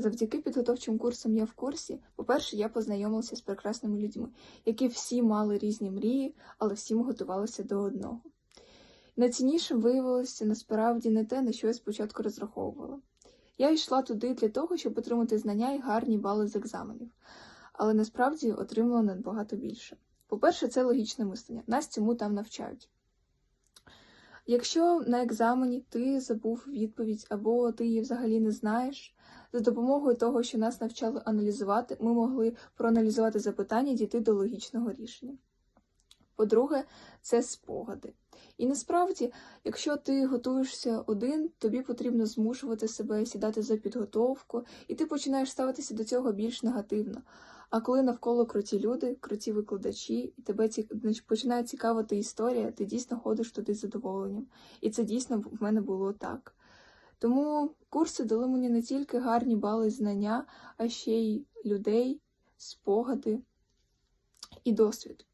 Завдяки підготовчим курсам я в курсі. По-перше, я познайомилася з прекрасними людьми, які всі мали різні мрії, але всі ми готувалися до одного. Найціннішим виявилося насправді не те, на що я спочатку розраховувала. Я йшла туди для того, щоб отримати знання і гарні бали з екзаменів, але насправді отримала набагато більше. По-перше, це логічне мислення. Нас цьому там навчають. Якщо на екзамені ти забув відповідь або ти її взагалі не знаєш, за допомогою того, що нас навчали аналізувати, ми могли проаналізувати запитання і дійти до логічного рішення. По-друге, це спогади. І насправді, якщо ти готуєшся один, тобі потрібно змушувати себе сідати за підготовку, і ти починаєш ставитися до цього більш негативно. А коли навколо круті люди, круті викладачі, і тебе ці... починає цікавити історія, ти дійсно ходиш туди з задоволенням. І це дійсно в мене було так. Тому курси дали мені не тільки гарні бали знання, а ще й людей, спогади і досвід.